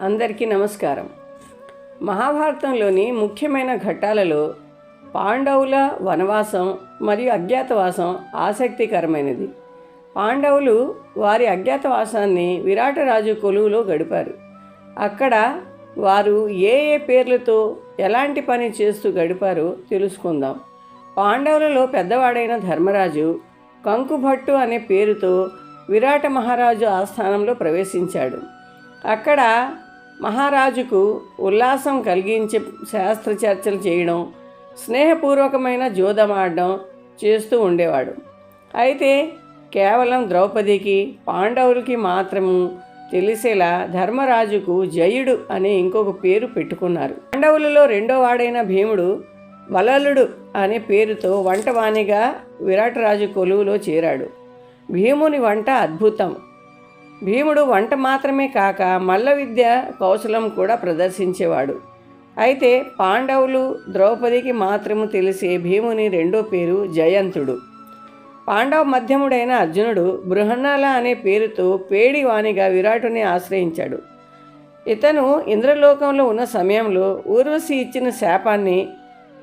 అందరికీ నమస్కారం. మహాభారతంలోని ముఖ్యమైన ఘట్టాలలో పాండవుల వనవాసం మరియు అజ్ఞాతవాసం ఆసక్తికరమైనది. పాండవులు వారి అజ్ఞాతవాసాన్ని విరాటరాజు కొలువులో గడిపారు. అక్కడ వారు ఏ ఏ పేర్లతో ఎలాంటి పని చేస్తూ గడిపారో తెలుసుకుందాం. పాండవులలో పెద్దవాడైన ధర్మరాజు కంకుభట్టు అనే పేరుతో విరాట మహారాజు ఆస్థానంలో ప్రవేశించాడు. అక్కడ మహారాజుకు ఉల్లాసం కలిగించే శాస్త్ర చర్చలు చేయడం స్నేహపూర్వకమైన జోదమాడడం చేస్తూ ఉండేవాడు. అయితే కేవలం ద్రౌపదికి పాండవులకి మాత్రము తెలిసేలా ధర్మరాజుకు జయుడు అనే ఇంకొక పేరు పెట్టుకున్నారు. పాండవులలో రెండో వాడైన భీముడు వలలుడు అనే పేరుతో వంటవాణిగా విరాటరాజు కొలువులో చేరాడు. భీముని వంట అద్భుతం. భీముడు వంట మాత్రమే కాక మల్ల విద్య కౌశలం కూడా ప్రదర్శించేవాడు. అయితే పాండవులు ద్రౌపదికి మాత్రము తెలిసే భీముని రెండో పేరు జయంతుడు. పాండవ మధ్యముడైన అర్జునుడు బృహన్నాల అనే పేరుతో పేడివాణిగా విరాటుని ఆశ్రయించాడు. ఇతను ఇంద్రలోకంలో ఉన్న సమయంలో ఊర్వశి ఇచ్చిన శాపాన్ని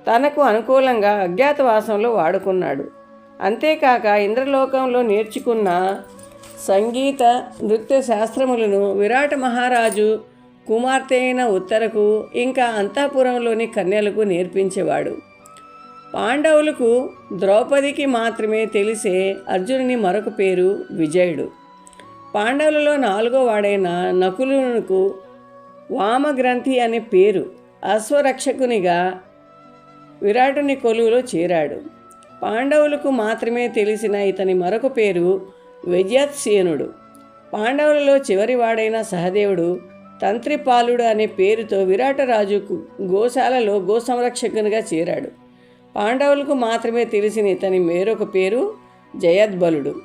తనకు అనుకూలంగా అజ్ఞాతవాసంలో వాడుకున్నాడు. అంతేకాక ఇంద్రలోకంలో నేర్చుకున్న సంగీత నృత్య శాస్త్రములను విరాట మహారాజు కుమార్తె అయిన ఉత్తరకు ఇంకా అంతఃపురంలోని కన్యలకు నేర్పించేవాడు. పాండవులకు ద్రౌపదికి మాత్రమే తెలిసే అర్జునుని మరొక పేరు విజయుడు. పాండవులలో నాలుగో వాడైన నకులునకు వామగ్రంథి అనే పేరు అశ్వరక్షకునిగా విరాటుని కొలువులో చేరాడు. పాండవులకు మాత్రమే తెలిసిన ఇతని మరొక పేరు విజయత్సేనుడు పాండవులలో చివరివాడైన సహదేవుడు తంత్రిపాలుడు అనే పేరుతో విరాటరాజుకు గోశాలలో గోసంరక్షకునిగా చేరాడు. పాండవులకు మాత్రమే తెలిసిన ఇతని వేరొక పేరు జయద్బలుడు.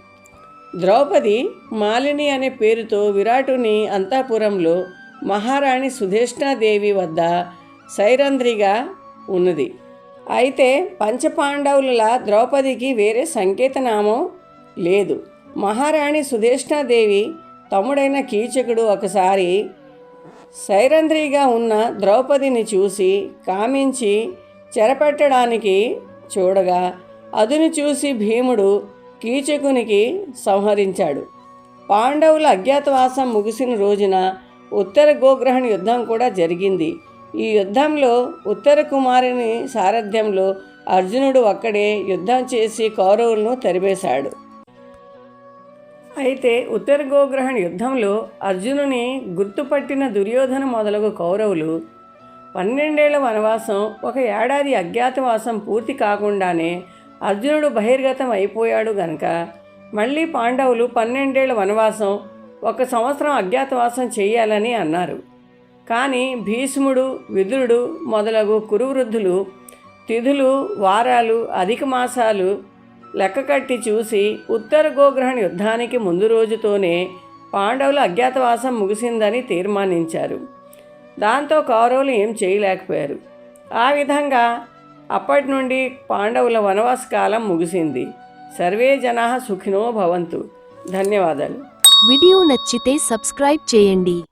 ద్రౌపది మాలిని అనే పేరుతో విరాటుని అంతాపురంలో మహారాణి సుధేష్ణాదేవి వద్ద సైరంధ్రిగా ఉన్నది. అయితే పంచపాండవుల ద్రౌపదికి వేరే సంకేతనామం లేదు. మహారాణి సుధేష్ణాదేవి తమ్ముడైన కీచకుడు ఒకసారి సైరంధ్రిగా ఉన్న ద్రౌపదిని చూసి కామించి చెరపెట్టడానికి చూడగా అదును చూసి భీముడు కీచకునికి సంహరించాడు. పాండవుల అజ్ఞాతవాసం ముగిసిన రోజున ఉత్తర గోగ్రహణ యుద్ధం కూడా జరిగింది. ఈ యుద్ధంలో ఉత్తర కుమారుని సారథ్యంలో అర్జునుడు ఒక్కడే యుద్ధం చేసి కౌరవులను తరివేశాడు అయితే ఉత్తర గోగ్రహణ యుద్ధంలో అర్జునుని గుర్తుపట్టిన దుర్యోధన మొదలగు కౌరవులు పన్నెండేళ్ళ వనవాసం ఒక ఏడాది అజ్ఞాతవాసం పూర్తి కాకుండానే అర్జునుడు బహిర్గతం అయిపోయాడు గనక. మళ్ళీ పాండవులు పన్నెండేళ్ళ వనవాసం ఒక సంవత్సరం అజ్ఞాతవాసం చేయాలని అన్నారు. కానీ భీష్ముడు విదురుడు మొదలగు కురువృద్ధులు తిథులు వారాలు అధిక మాసాలు లెక్క కట్టి చూసి ఉత్తర గోగ్రహణ యుద్ధానికి ముందు రోజుతోనే పాండవుల అజ్ఞాతవాసం ముగిసిందని తీర్మానించారు. దాంతో కౌరవులు ఏం చేయలేకపోయారు. ఆ విధంగా అప్పటి నుండి పాండవుల వనవాస కాలం ముగిసింది. సర్వే జనా సుఖినో భవంతు. ధన్యవాదాలు. వీడియో నచ్చితే సబ్స్క్రైబ్ చేయండి.